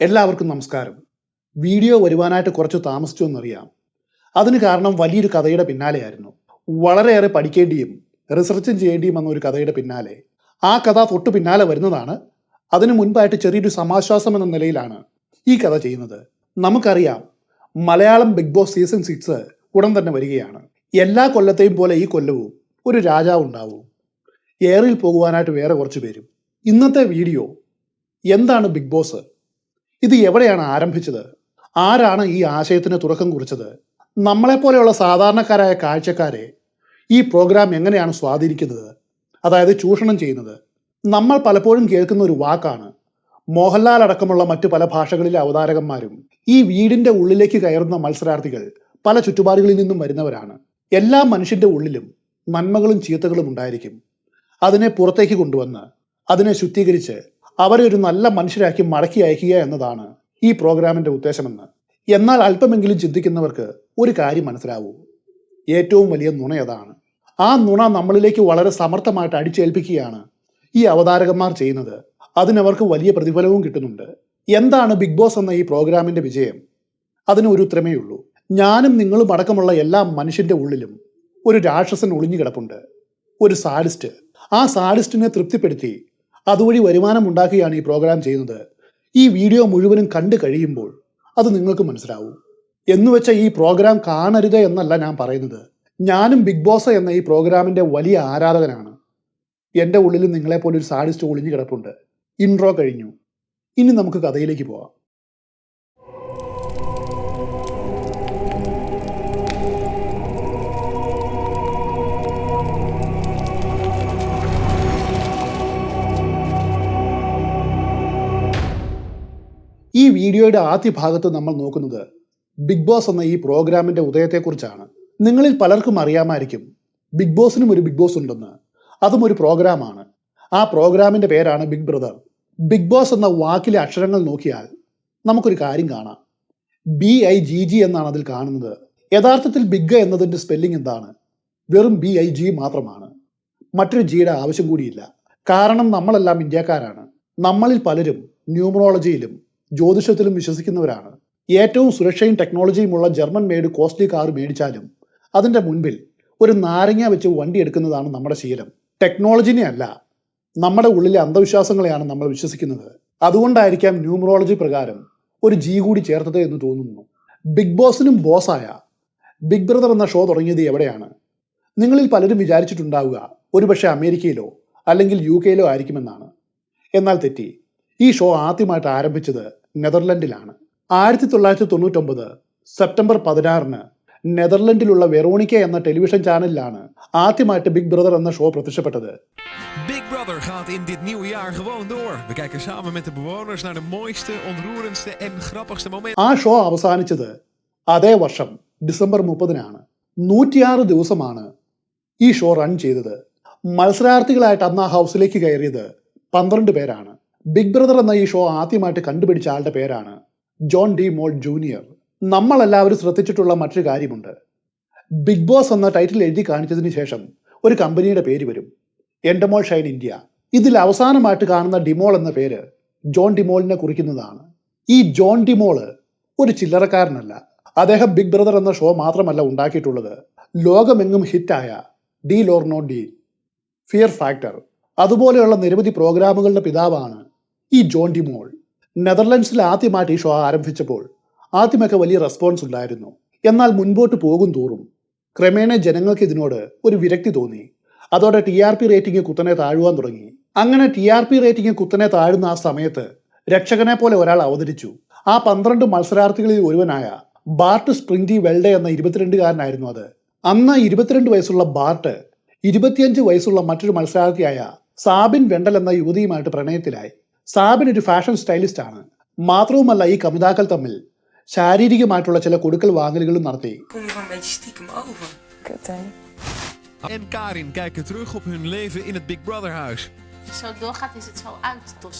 എല്ലാവർക്കും നമസ്കാരം. വീഡിയോ വരുവാനായിട്ട് കുറച്ച് താമസിച്ചു എന്നറിയാം അതിന് കാരണം വലിയൊരു കഥയുടെ പിന്നാലെയായിരുന്നു. വളരെയേറെ പഠിക്കേണ്ടിയും റിസർച്ചും ചെയ്യേണ്ടിയും വന്ന ഒരു കഥയുടെ പിന്നാലെ. ആ കഥ തൊട്ടു പിന്നാലെ വരുന്നതാണ്. അതിനു മുൻപായിട്ട് ചെറിയൊരു സമാശ്വാസം എന്ന നിലയിലാണ് ഈ കഥ ചെയ്യുന്നത്. നമുക്കറിയാം Malayalam big boss season six ഉടൻ തന്നെ വരികയാണ്. എല്ലാ കൊല്ലത്തെയും പോലെ ഈ കൊല്ലവും ഒരു രാജാവ് ഉണ്ടാവും. ഏറിൽ പോകുവാനായിട്ട് വേറെ കുറച്ച് പേരും. ഇന്നത്തെ വീഡിയോ എന്താണ് ബിഗ് ബോസ്? ഇത് എവിടെയാണ് ആരംഭിച്ചത്? ആരാണ് ഈ ആശയത്തിന് തുടക്കം കുറിച്ചത്? നമ്മളെപ്പോലെയുള്ള സാധാരണക്കാരായ കാഴ്ചക്കാരെ ഈ പ്രോഗ്രാം എങ്ങനെയാണ് സ്വാധീനിക്കുന്നത്? അതായത് ചൂഷണം ചെയ്യുന്നത്. നമ്മൾ പലപ്പോഴും കേൾക്കുന്ന ഒരു വാക്കാണ് മോഹൻലാൽ അടക്കമുള്ള മറ്റു പല ഭാഷകളിലെ അവതാരകന്മാരും ഈ വീടിന്റെ ഉള്ളിലേക്ക് കയറുന്ന മത്സരാർത്ഥികൾ പല ചുറ്റുപാടുകളിൽ നിന്നും വരുന്നവരാണ്. എല്ലാ മനുഷ്യന്റെ ഉള്ളിലും നന്മകളും ചീത്തകളും ഉണ്ടായിരിക്കും. അതിനെ പുറത്തേക്ക് കൊണ്ടുവന്ന് അതിനെ ശുദ്ധീകരിച്ച് അവരെ ഒരു നല്ല മനുഷ്യരാക്കി മടക്കി അയക്കുക എന്നതാണ് ഈ പ്രോഗ്രാമിന്റെ ഉദ്ദേശമെന്ന്. എന്നാൽ അല്പമെങ്കിലും ചിന്തിക്കുന്നവർക്ക് ഒരു കാര്യം മനസ്സിലാവൂ. ഏറ്റവും വലിയ നുണ അതാണ്. ആ നുണ നമ്മളിലേക്ക് വളരെ സമർത്ഥമായിട്ട് അടിച്ചേൽപ്പിക്കുകയാണ് ഈ അവതാരകന്മാർ ചെയ്യുന്നത്. അതിനവർക്ക് വലിയ പ്രതിഫലവും കിട്ടുന്നുണ്ട്. എന്താണ് ബിഗ് ബോസ് എന്ന ഈ പ്രോഗ്രാമിന്റെ വിജയം? അതിന് ഒരു ഉത്തരമേ ഉള്ളൂ. ഞാനും നിങ്ങളും അടക്കമുള്ള എല്ലാ മനുഷ്യന്റെ ഉള്ളിലും ഒരു രാക്ഷസൻ ഒളിഞ്ഞു കിടപ്പുണ്ട്. ഒരു സാഡിസ്റ്റ്. ആ സാഡിസ്റ്റിനെ തൃപ്തിപ്പെടുത്തി അതുവഴി വരുമാനം ഉണ്ടാക്കുകയാണ് ഈ പ്രോഗ്രാം ചെയ്യുന്നത്. ഈ വീഡിയോ മുഴുവനും കണ്ടു കഴിയുമ്പോൾ അത് നിങ്ങൾക്ക് മനസ്സിലാവും. എന്നുവെച്ചാൽ ഈ പ്രോഗ്രാം കാണരുത് എന്നല്ല ഞാൻ പറയുന്നത്. ഞാനും ബിഗ് ബോസ് എന്ന ഈ പ്രോഗ്രാമിന്റെ വലിയ ആരാധകനാണ്. എന്റെ ഉള്ളിൽ നിങ്ങളെപ്പോലെ ഒരു സാഡിസ്റ്റ് ഒളിഞ്ഞു കിടപ്പുണ്ട്. ഇൻട്രോ കഴിഞ്ഞു. ഇനി നമുക്ക് കഥയിലേക്ക് പോവാം. ഈ വീഡിയോയുടെ ആദ്യ ഭാഗത്ത് നമ്മൾ നോക്കുന്നത് ബിഗ് ബോസ് എന്ന ഈ പ്രോഗ്രാമിന്റെ ഉദയത്തെക്കുറിച്ചാണ്. നിങ്ങളിൽ പലർക്കും അറിയാമായിരിക്കും ബിഗ് ബോസിനും ഒരു ബിഗ് ബോസ് ഉണ്ടെന്ന്. അതും ഒരു പ്രോഗ്രാമാണ്. ആ പ്രോഗ്രാമിന്റെ പേരാണ് ബിഗ് ബ്രദർ ബിഗ് ബോസ് എന്ന വാക്കിലെ അക്ഷരങ്ങൾ നോക്കിയാൽ നമുക്കൊരു കാര്യം കാണാം. ബി ഐ ജി ജി എന്നാണ് അതിൽ കാണുന്നത്. യഥാർത്ഥത്തിൽ ബിഗ് എന്നതിന്റെ സ്പെല്ലിംഗ് എന്താണ്? വെറും ബി ഐ ജി മാത്രമാണ്. മറ്റൊരു ജിയുടെ ആവശ്യം കൂടിയില്ല. കാരണം നമ്മളെല്ലാം ഇന്ത്യക്കാരാണ്. നമ്മളിൽ പലരും ന്യൂമറോളജിയിലും ജ്യോതിഷത്തിലും വിശ്വസിക്കുന്നവരാണ്. ഏറ്റവും സുരക്ഷയും ടെക്നോളജിയുമുള്ള ജർമ്മൻ മെയ്ഡ് കോസ്റ്റ്ലി കാർ മേടിച്ചാലും അതിന്റെ മുൻപിൽ ഒരു നാരങ്ങ വെച്ച് വണ്ടി എടുക്കുന്നതാണ് നമ്മുടെ ശീലം. ടെക്നോളജിനെ അല്ല നമ്മുടെ ഉള്ളിലെ അന്ധവിശ്വാസങ്ങളെയാണ് നമ്മൾ വിശ്വസിക്കുന്നത്. അതുകൊണ്ടായിരിക്കാം ന്യൂമറോളജി പ്രകാരം ഒരു ജി കൂടി ചേർത്തത് എന്ന് തോന്നുന്നു. ബിഗ് ബോസിനും ബോസായ ബിഗ് ബ്രദർ എന്ന ഷോ തുടങ്ങിയത് എവിടെയാണ്? നിങ്ങളിൽ പലരും വിചാരിച്ചിട്ടുണ്ടാവുക ഒരുപക്ഷെ അമേരിക്കയിലോ അല്ലെങ്കിൽ യു കെയിലോ ആയിരിക്കുമെന്നാണ്. എന്നാൽ തെറ്റി ഈ ഷോ ആദ്യമായിട്ട് ആരംഭിച്ചത് നെതർലൻഡിലാണ്. ആയിരത്തി തൊള്ളായിരത്തി തൊണ്ണൂറ്റൊമ്പത് സെപ്റ്റംബർ പതിനാറിന് നെതർലൻഡിലുള്ള വെറോണിക്ക എന്ന ടെലിവിഷൻ ചാനലിലാണ് ആദ്യമായിട്ട് ബിഗ് ബ്രദർ എന്ന ഷോ പ്രത്യക്ഷപ്പെട്ടത്. Big Brother gaat in dit nieuwe jaar gewoon door. We kijken samen met de bewoners naar de mooiste, ontroerendste en grappigste momenten. ആ ഷോ അവസാനിച്ചത് അതേ വർഷം ഡിസംബർ മുപ്പതിനാണ്. നൂറ്റിയാറ് ദിവസമാണ് ഈ ഷോ റൺ ചെയ്തത്. മത്സരാർത്ഥികളായിട്ട് അന്ന് ആ ഹൗസിലേക്ക് കയറിയത് പന്ത്രണ്ട് പേരാണ്. ബിഗ് ബ്രദർ എന്ന ഈ ഷോ ആദ്യമായിട്ട് കണ്ടുപിടിച്ച ആളുടെ പേരാണ് ജോൺ ഡി മോൾ ജൂനിയർ. നമ്മളെല്ലാവരും ശ്രദ്ധിച്ചിട്ടുള്ള മറ്റൊരു കാര്യമുണ്ട്. ബിഗ് ബോസ് എന്ന ടൈറ്റിൽ എഴുതി കാണിച്ചതിന് ശേഷം ഒരു കമ്പനിയുടെ പേര് വരും. Endemol Shine India. ഇതിൽ അവസാനമായിട്ട് കാണുന്ന ഡിമോൾ എന്ന പേര് ജോൺ ഡിമോളിനെ കുറിക്കുന്നതാണ്. ഈ ജോൺ ഡിമോൾ ഒരു ചില്ലറക്കാരനല്ല. അദ്ദേഹം ബിഗ് ബ്രദർ എന്ന ഷോ മാത്രമല്ല ഉണ്ടാക്കിയിട്ടുള്ളത്. ലോകമെങ്ങും ഹിറ്റായ deal or no deal fear factor. അതുപോലെയുള്ള നിരവധി പ്രോഗ്രാമുകളുടെ പിതാവാണ് ഈ ജോൺ ഡിമോൾ നെതർലൻഡ്സിൽ ആദ്യമായിട്ട് ഈ ഷോ ആരംഭിച്ചപ്പോൾ ആദ്യമൊക്കെ വലിയ റെസ്പോൺസ് ഉണ്ടായിരുന്നു. എന്നാൽ മുൻപോട്ട് പോകും തോറും ക്രമേണ ജനങ്ങൾക്ക് ഇതിനോട് ഒരു വിരക്തി തോന്നി. അതോടെ ടി ആർ പി റേറ്റിംഗ് കുത്തനെ താഴുവാൻ തുടങ്ങി. അങ്ങനെ ടി ആർ പി റേറ്റിംഗ് കുത്തനെ താഴുന്ന ആ സമയത്ത് രക്ഷകനെ പോലെ ഒരാൾ അവതരിച്ചു. ആ പന്ത്രണ്ട് മത്സരാർത്ഥികളിൽ ഒരുവനായ ബാർട്ട് സ്പ്രിംഗി വെൽഡെ എന്ന ഇരുപത്തിരണ്ടുകാരനായിരുന്നു അത്. അന്ന് ഇരുപത്തിരണ്ട് വയസ്സുള്ള ബാർട്ട് ഇരുപത്തിയഞ്ച് വയസ്സുള്ള മറ്റൊരു മത്സരാർത്ഥിയായ സാബിൻ വെണ്ടൽ എന്ന യുവതിയുമായിട്ട് പ്രണയത്തിലായി. സാബിൻ ഒരു ഫാഷൻ സ്റ്റൈലിസ്റ്റ് ആണ് മാത്രവുമല്ല ഈ കവിതാക്കൾ തമ്മിൽ ശാരീരികമായിട്ടുള്ള ചില കൊടുക്കൽ വാങ്ങലുകളും നടത്തി.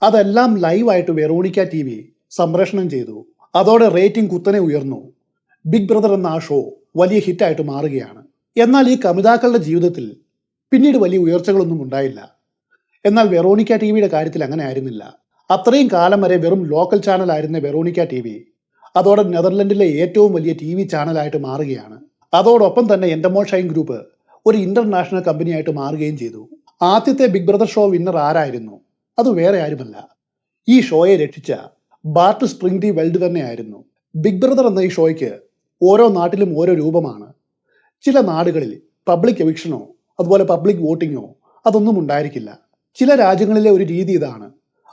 അതെല്ലാം ലൈവായിട്ട് വെറോണിക്ക ടി വി സംപ്രേഷണം ചെയ്തു. അതോടെ റേറ്റിംഗ് കുത്തനെ ഉയർന്നു. ബിഗ് ബ്രദർ എന്ന ആ ഷോ വലിയ ഹിറ്റായിട്ട് മാറുകയാണ്. എന്നാൽ ഈ കമിതാക്കളുടെ ജീവിതത്തിൽ പിന്നീട് വലിയ ഉയർച്ചകളൊന്നും ഉണ്ടായില്ല. എന്നാൽ വെറോണിക്ക ടിവിയുടെ കാര്യത്തിൽ അങ്ങനെ ആയിരുന്നില്ല. അത്രയും കാലം വരെ വെറും ലോക്കൽ ചാനൽ ആയിരുന്ന വെറോണിക്ക ടി വി അതോടെ നെതർലൻഡിലെ ഏറ്റവും വലിയ ടി വി ചാനലായിട്ട് മാറുകയാണ്. അതോടൊപ്പം തന്നെ എൻഡമോൾ ഷൈൻ ഗ്രൂപ്പ് ഒരു ഇന്റർനാഷണൽ കമ്പനിയായിട്ട് മാറുകയും ചെയ്തു. ആദ്യത്തെ ബിഗ് ബ്രദർ ഷോ വിന്നർ ആരായിരുന്നു? അത് വേറെ ആരുമല്ല. ഈ ഷോയെ രക്ഷിച്ച ബാർട്ട് സ്പ്രിംഗ് ഡി വെൽഡ് തന്നെയായിരുന്നു. ബിഗ് ബ്രദർ എന്ന ഈ ഷോയ്ക്ക് ഓരോ നാട്ടിലും ഓരോ രൂപമാണ്. ചില നാടുകളിൽ പബ്ലിക് എവിക്ഷനോ അതുപോലെ പബ്ലിക് വോട്ടിങ്ങോ അതൊന്നും ഉണ്ടായിരിക്കില്ല. ചില രാജ്യങ്ങളിലെ ഒരു രീതി ഇതാണ്.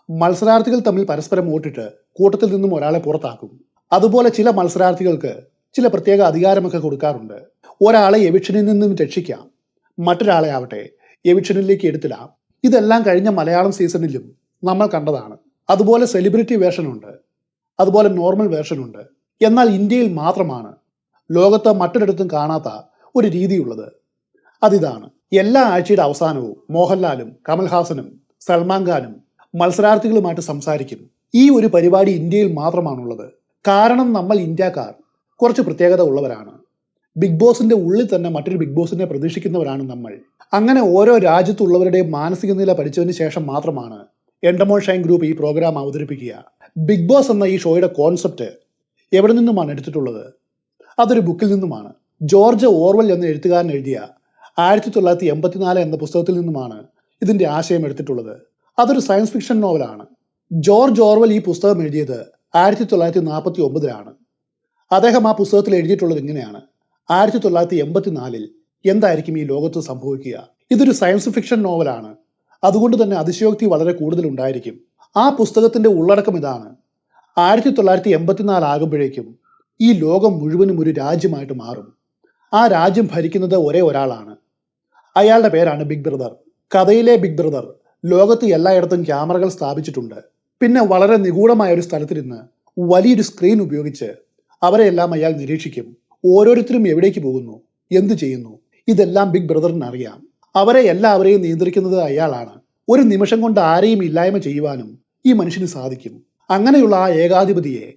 മത്സരാർത്ഥികൾ തമ്മിൽ പരസ്പരം വോട്ടിട്ട് കൂട്ടത്തിൽ നിന്നും ഒരാളെ പുറത്താക്കും. അതുപോലെ ചില മത്സരാർത്ഥികൾക്ക് ചില പ്രത്യേക അധികാരമൊക്കെ കൊടുക്കാറുണ്ട്. ഒരാളെ എവിക്ഷനിൽ നിന്നും രക്ഷിക്കാം. മറ്റൊരാളെ ആവട്ടെ എവിക്ഷനിലേക്ക് എടുത്തിടാം. ഇതെല്ലാം കഴിഞ്ഞ മലയാളം സീസണിലും നമ്മൾ കണ്ടതാണ്. അതുപോലെ സെലിബ്രിറ്റി വേർഷൻ ഉണ്ട് അതുപോലെ നോർമൽ വേർഷൻ ഉണ്ട് എന്നാൽ ഇന്ത്യയിൽ മാത്രമാണ്. ലോകത്ത് മറ്റൊരിടത്തും കാണാത്ത ഒരു രീതിയുള്ളത്. അതിതാണ് എല്ലാ ആഴ്ചയുടെ അവസാനവും മോഹൻലാലും കമൽഹാസനും സൽമാൻ ഖാനും മത്സരാർത്ഥികളുമായിട്ട് സംസാരിക്കും. ഈ ഒരു പരിപാടി ഇന്ത്യയിൽ മാത്രമാണുള്ളത്. കാരണം നമ്മൾ ഇന്ത്യക്കാർ കുറച്ച് പ്രത്യേകത ഉള്ളവരാണ്. ബിഗ് ബോസിന്റെ ഉള്ളിൽ തന്നെ മറ്റൊരു ബിഗ് ബോസിനെ പ്രതീക്ഷിക്കുന്നവരാണ് നമ്മൾ. അങ്ങനെ ഓരോ രാജ്യത്തുള്ളവരുടെയും മാനസിക നില പഠിച്ചതിന് ശേഷം മാത്രമാണ് എൻഡമോൾ ഷൈൻ ഗ്രൂപ്പ് ഈ പ്രോഗ്രാം അവതരിപ്പിക്കുക. ബിഗ് ബോസ് എന്ന ഈ ഷോയുടെ കോൺസെപ്റ്റ് എവിടെ നിന്നുമാണ് എടുത്തിട്ടുള്ളത്? അതൊരു ബുക്കിൽ നിന്നുമാണ്. ജോർജ് ഓർവൽ എന്ന എഴുത്തുകാരൻ എഴുതിയ ആയിരത്തി തൊള്ളായിരത്തി എൺപത്തിനാല് എന്ന പുസ്തകത്തിൽ നിന്നുമാണ് ഇതിന്റെ ആശയം എടുത്തിട്ടുള്ളത്. അതൊരു സയൻസ് ഫിക്ഷൻ നോവലാണ് ജോർജ് ഓർവൽ ഈ പുസ്തകം എഴുതിയത് ആയിരത്തി തൊള്ളായിരത്തി നാൽപ്പത്തി ഒമ്പതിലാണ് അദ്ദേഹം ആ പുസ്തകത്തിൽ എഴുതിയിട്ടുള്ളത് ഇങ്ങനെയാണ്. ആയിരത്തി തൊള്ളായിരത്തി എൺപത്തിനാലിൽ എന്തായിരിക്കും ഈ ലോകത്ത് സംഭവിക്കുക? ഇതൊരു സയൻസ് ഫിക്ഷൻ നോവലാണ് അതുകൊണ്ട് തന്നെ അതിശയോക്തി വളരെ കൂടുതൽ ഉണ്ടായിരിക്കും. ആ പുസ്തകത്തിന്റെ ഉള്ളടക്കം ഇതാണ്. ആയിരത്തി തൊള്ളായിരത്തി എൺപത്തിനാല് ആകുമ്പോഴേക്കും ഈ ലോകം മുഴുവനും ഒരു രാജ്യമായിട്ട് മാറും. ആ രാജ്യം ഭരിക്കുന്നത് ഒരേ ഒരാളാണ്. അയാളുടെ പേരാണ് ബിഗ് ബ്രദർ. കഥയിലെ ബിഗ് ബ്രദർ ലോകത്ത് എല്ലായിടത്തും ക്യാമറകൾ സ്ഥാപിച്ചിട്ടുണ്ട്. പിന്നെ വളരെ നിഗൂഢമായ ഒരു സ്ഥലത്തിരുന്ന് വലിയൊരു സ്ക്രീൻ ഉപയോഗിച്ച് അവരെല്ലാം അയാൾ നിരീക്ഷിക്കും. ഓരോരുത്തരും എവിടേക്ക് പോകുന്നു? എന്ത് ചെയ്യുന്നു? ഇതെല്ലാം ബിഗ് ബ്രദറിന് അറിയാം. അവരെ എല്ലാവരെയും നിയന്ത്രിക്കുന്നത് അയാളാണ്. ഒരു നിമിഷം കൊണ്ട് ആരെയും ഇല്ലായ്മ ചെയ്യുവാനും ഈ മനുഷ്യന് സാധിക്കും. അങ്ങനെയുള്ള ആ ഏകാധിപതിയെ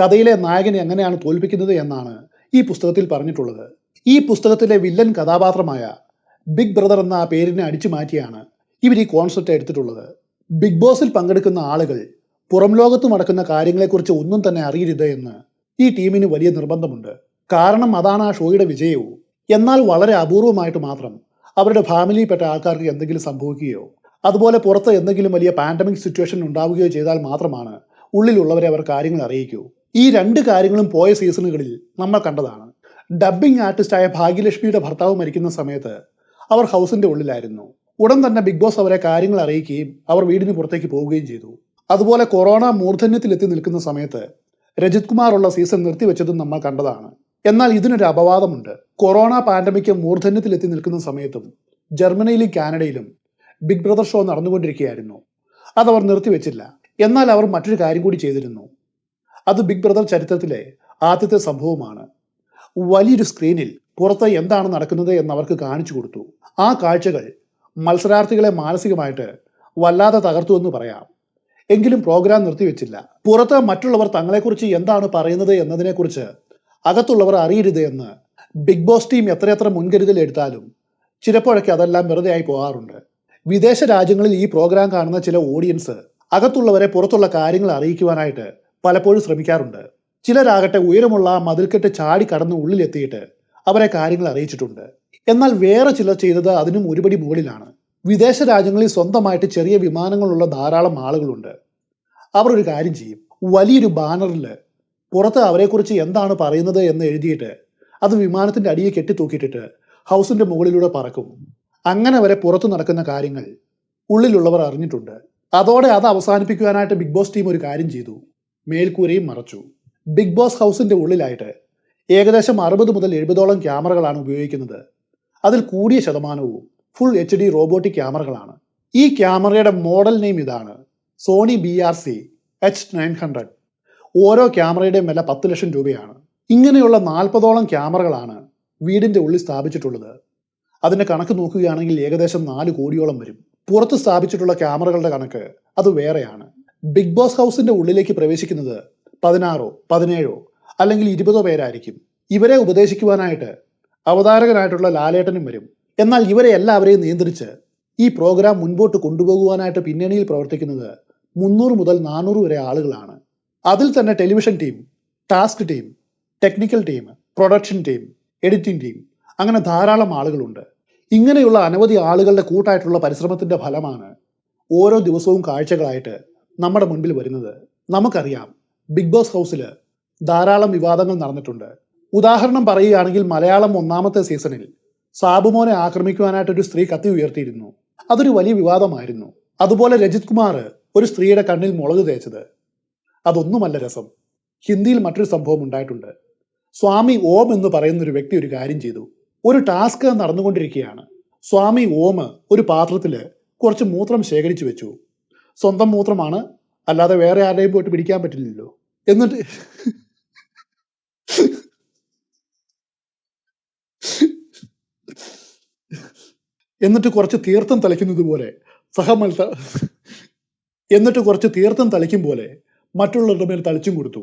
കഥയിലെ നായകനെ എങ്ങനെയാണ് തോൽപ്പിക്കുന്നത് എന്നാണ് ഈ പുസ്തകത്തിൽ പറഞ്ഞിട്ടുള്ളത്. ഈ പുസ്തകത്തിലെ വില്ലൻ കഥാപാത്രമായ ബിഗ് ബ്രദർ എന്ന ആ പേരിനെ അടിച്ചു മാറ്റിയാണ് ഇവർ ഈ കോൺസെപ്റ്റ് എടുത്തിട്ടുള്ളത്. ബിഗ് ബോസിൽ പങ്കെടുക്കുന്ന ആളുകൾ പുറം ലോകത്ത് നടക്കുന്ന കാര്യങ്ങളെക്കുറിച്ച് ഒന്നും തന്നെ അറിയരുത് എന്ന് ഈ ടീമിന് വലിയ നിർബന്ധമുണ്ട്. കാരണം അതാണ് ആ ഷോയുടെ വിജയവും. എന്നാൽ വളരെ അപൂർവമായിട്ട് മാത്രം അവരുടെ ഫാമിലിയിൽപ്പെട്ട ആൾക്കാർക്ക് എന്തെങ്കിലും സംഭവിക്കുകയോ അതുപോലെ പുറത്ത് എന്തെങ്കിലും വലിയ പാൻഡമിക് സിറ്റുവേഷൻ ഉണ്ടാവുകയോ ചെയ്താൽ മാത്രമാണ് ഉള്ളിലുള്ളവരെ അവർ കാര്യങ്ങൾ അറിയിക്കൂ. ഈ രണ്ട് കാര്യങ്ങളും പോയ സീസണുകളിൽ നമ്മൾ കണ്ടതാണ്. ഡബ്ബിംഗ് ആർട്ടിസ്റ്റായ ഭാഗ്യലക്ഷ്മിയുടെ ഭർത്താവ് മരിക്കുന്ന സമയത്ത് അവർ ഹൗസിന്റെ ഉള്ളിലായിരുന്നു. ഉടൻ തന്നെ ബിഗ് ബോസ് അവരെ കാര്യങ്ങൾ അറിയിക്കുകയും അവർ വീടിന് പുറത്തേക്ക് പോവുകയും ചെയ്തു. അതുപോലെ കൊറോണ മൂർധന്യത്തിലെത്തി നിൽക്കുന്ന സമയത്ത് രജിത് കുമാർ ഉള്ള സീസൺ നിർത്തിവെച്ചതും നമ്മൾ കണ്ടതാണ്. എന്നാൽ ഇതിനൊരു അപവാദമുണ്ട്. കൊറോണ പാൻഡമിക് മൂർധന്യത്തിലെത്തി നിൽക്കുന്ന സമയത്തും ജർമ്മനിയിലും കാനഡയിലും ബിഗ് ബ്രദർ ഷോ നടന്നുകൊണ്ടിരിക്കുകയായിരുന്നു. അതവർ നിർത്തിവെച്ചില്ല. എന്നാൽ അവർ മറ്റൊരു കാര്യം കൂടി ചെയ്തിരുന്നു. അത് ബിഗ് ബ്രദർ ചരിത്രത്തിലെ ആദ്യത്തെ സംഭവമാണ്. വലിയൊരു സ്ക്രീനിൽ പുറത്ത് എന്താണ് നടക്കുന്നത് എന്ന് അവർക്ക് കാണിച്ചു കൊടുത്തു. ആ കാഴ്ചകൾ മത്സരാർത്ഥികളെ മാനസികമായിട്ട് വല്ലാതെ തകർത്തു എന്ന് പറയാം. എങ്കിലും പ്രോഗ്രാം നിർത്തിവെച്ചില്ല. പുറത്ത് മറ്റുള്ളവർ തങ്ങളെക്കുറിച്ച് എന്താണ് പറയുന്നത് എന്നതിനെക്കുറിച്ച് അകത്തുള്ളവർ അറിയരുത് എന്ന് ബിഗ് ബോസ് ടീം എത്രയെത്ര മുൻകരുതൽ എടുത്താലും ചിലപ്പോഴൊക്കെ അതെല്ലാം വെറുതെ ആയി പോകാറുണ്ട്. വിദേശ രാജ്യങ്ങളിൽ ഈ പ്രോഗ്രാം കാണുന്ന ചില ഓഡിയൻസ് അകത്തുള്ളവരെ പുറത്തുള്ള കാര്യങ്ങൾ അറിയിക്കുവാനായിട്ട് പലപ്പോഴും ശ്രമിക്കാറുണ്ട്. ചിലരാകട്ടെ ഉയരമുള്ള മതിൽക്കെട്ട് ചാടി കടന്ന് ഉള്ളിലെത്തിയിട്ട് അവരെ കാര്യങ്ങൾ അറിയിച്ചിട്ടുണ്ട്. എന്നാൽ വേറെ ചിലർ ചെയ്തത് അതിനും ഒരുപടി മുകളിലാണ്. വിദേശ രാജ്യങ്ങളിൽ സ്വന്തമായിട്ട് ചെറിയ വിമാനങ്ങളുള്ള ധാരാളം ആളുകളുണ്ട്. അവർ ഒരു കാര്യം ചെയ്യും. വലിയൊരു ബാനറിൽ പുറത്ത് അവരെക്കുറിച്ച് എന്താണ് പറയുന്നത് എന്ന് എഴുതിയിട്ട് അത് വിമാനത്തിന്റെ അടിയെ കെട്ടിത്തൂക്കിയിട്ടിട്ട് ഹൗസിന്റെ മുകളിലൂടെ പറക്കും. അങ്ങനെ വരെ പുറത്തു നടക്കുന്ന കാര്യങ്ങൾ ഉള്ളിലുള്ളവർ അറിഞ്ഞിട്ടുണ്ട്. അതോടെ അത് അവസാനിപ്പിക്കുവാനായിട്ട് ബിഗ് ബോസ് ടീം ഒരു കാര്യം ചെയ്തു. മേൽക്കൂരയും മറച്ചു. ബിഗ് ബോസ് ഹൗസിന്റെ ഉള്ളിലായിട്ട് ഏകദേശം അറുപത് മുതൽ എഴുപതോളം ക്യാമറകളാണ് ഉപയോഗിക്കുന്നത്. അതിൽ കൂടിയ ശതമാനവും ഫുൾ എച്ച് ഡി റോബോട്ടിക് ക്യാമറകളാണ്. ഈ ക്യാമറയുടെ മോഡൽ നെയിം ഇതാണ്. Sony B R C H nine hundred ഓരോ ക്യാമറയുടെയും വില പത്ത് ലക്ഷം രൂപയാണ്. ഇങ്ങനെയുള്ള നാൽപ്പതോളം ക്യാമറകളാണ് വീടിന്റെ ഉള്ളിൽ സ്ഥാപിച്ചിട്ടുള്ളത്. അതിന്റെ കണക്ക് നോക്കുകയാണെങ്കിൽ ഏകദേശം നാല് കോടിയോളം വരും. പുറത്ത് സ്ഥാപിച്ചിട്ടുള്ള ക്യാമറകളുടെ കണക്ക് അത് വേറെയാണ്. ബിഗ് ബോസ് ഹൗസിന്റെ ഉള്ളിലേക്ക് പ്രവേശിക്കുന്നത് പതിനാറോ പതിനേഴോ അല്ലെങ്കിൽ ഇരുപതോ പേരായിരിക്കും. ഇവരെ ഉപദേശിക്കുവാനായിട്ട് അവതാരകനായിട്ടുള്ള ലാലേട്ടനും വരും. എന്നാൽ ഇവരെ എല്ലാവരെയും നിയന്ത്രിച്ച് ഈ പ്രോഗ്രാം മുൻപോട്ട് കൊണ്ടുപോകുവാനായിട്ട് പിന്നണിയിൽ പ്രവർത്തിക്കുന്നത് മുന്നൂറ് മുതൽ നാനൂറ് വരെ ആളുകളാണ്. അതിൽ തന്നെ television team task team technical team production team editing team അങ്ങനെ ധാരാളം ആളുകളുണ്ട്. ഇങ്ങനെയുള്ള അനവധി ആളുകളുടെ കൂട്ടായിട്ടുള്ള പരിശ്രമത്തിന്റെ ഫലമാണ് ഓരോ ദിവസവും കാഴ്ചകളായിട്ട് നമ്മുടെ മുൻപിൽ വരുന്നത്. നമുക്കറിയാം ബിഗ് ബോസ് ഹൗസിൽ ധാരാളം വിവാദങ്ങൾ നടന്നിട്ടുണ്ട്. ഉദാഹരണം പറയുകയാണെങ്കിൽ മലയാളം ഒന്നാമത്തെ സീസണിൽ സാബുമോനെ ആക്രമിക്കുവാനായിട്ട് ഒരു സ്ത്രീ കത്തി ഉയർത്തിയിരുന്നു. അതൊരു വലിയ വിവാദമായിരുന്നു. അതുപോലെ രജിത് കുമാർ ഒരു സ്ത്രീയുടെ കണ്ണിൽ മുളക് തേച്ചത്. അതൊന്നുമല്ല രസം. ഹിന്ദിയിൽ മറ്റൊരു സംഭവം ഉണ്ടായിട്ടുണ്ട്. സ്വാമി ഓം എന്ന് പറയുന്ന ഒരു വ്യക്തി ഒരു കാര്യം ചെയ്തു. ഒരു ടാസ്ക് നടന്നുകൊണ്ടിരിക്കുകയാണ്. സ്വാമി ഓം ഒരു പാത്രത്തിൽ കുറച്ച് മൂത്രം ശേഖരിച്ചു വെച്ചു. സ്വന്തം മൂത്രമാണ്. അല്ലാതെ വേറെ ആരുടെയും പോയിട്ട് പിടിക്കാൻ പറ്റില്ലല്ലോ. എന്നിട്ട് എന്നിട്ട് കുറച്ച് തീർത്ഥം തളിക്കുന്നത് പോലെ സഹമത്സ എന്നിട്ട് കുറച്ച് തീർത്ഥം തളിക്കും പോലെ മറ്റുള്ളവരുടെ മേൽ തളിച്ചും കൊടുത്തു.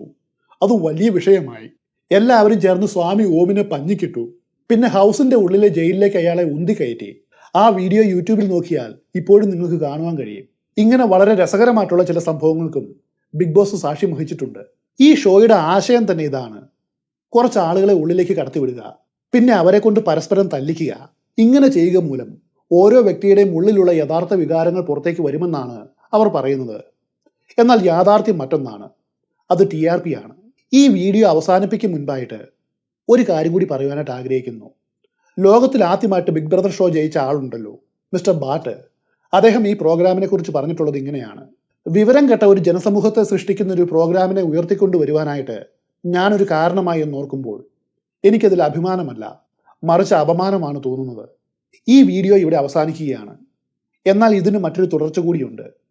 അത് വലിയ വിഷയമായി. എല്ലാവരും ചേർന്ന് സ്വാമി ഓമിനെ പഞ്ഞിക്കിട്ടു. പിന്നെ ഹൗസിന്റെ ഉള്ളിലെ ജയിലിലേക്ക് അയാളെ ഉന്തി കയറ്റി ആ വീഡിയോ യൂട്യൂബിൽ നോക്കിയാൽ ഇപ്പോഴും നിങ്ങൾക്ക് കാണുവാൻ കഴിയും. ഇങ്ങനെ വളരെ രസകരമായിട്ടുള്ള ചില സംഭവങ്ങൾക്കും ബിഗ് ബോസ് സാക്ഷ്യം വഹിച്ചിട്ടുണ്ട്. ഈ ഷോയുടെ ആശയം തന്നെ ഇതാണ്. കുറച്ച് ആളുകളെ ഉള്ളിലേക്ക് കടത്തിവിടുക. പിന്നെ അവരെ കൊണ്ട് പരസ്പരം തല്ലിക്കുക. ഇങ്ങനെ ചെയ്യുക മൂലം ഓരോ വ്യക്തിയുടെയും ഉള്ളിലുള്ള യഥാർത്ഥ വികാരങ്ങൾ പുറത്തേക്ക് വരുമെന്നാണ് അവർ പറയുന്നത്. എന്നാൽ യാഥാർത്ഥ്യം മറ്റൊന്നാണ്. അത് ടി ആർ പി ആണ്. ഈ വീഡിയോ അവസാനിപ്പിക്കും മുൻപായിട്ട് ഒരു കാര്യം കൂടി പറയുവാനായിട്ട് ആഗ്രഹിക്കുന്നു. ലോകത്തിൽ ആദ്യമായിട്ട് ബിഗ് ബ്രദർ ഷോ ജയിച്ച ആളുണ്ടല്ലോ മിസ്റ്റർ ബാട്ട് അദ്ദേഹം ഈ പ്രോഗ്രാമിനെ കുറിച്ച് പറഞ്ഞിട്ടുള്ളത് ഇങ്ങനെയാണ്. വിവരം കെട്ട ഒരു ജനസമൂഹത്തെ സൃഷ്ടിക്കുന്ന ഒരു പ്രോഗ്രാമിനെ ഉയർത്തിക്കൊണ്ടു വരുവാനായിട്ട് ഞാനൊരു കാരണമായി എന്ന് ഓർക്കുമ്പോൾ എനിക്കതിൽ അഭിമാനമല്ല മറിച്ച് അപമാനമാണ് തോന്നുന്നത്. ഈ വീഡിയോ ഇവിടെ അവസാനിക്കുകയാണ്. എന്നാൽ ഇതിന് മറ്റൊരു തുടർച്ച കൂടിയുണ്ട്.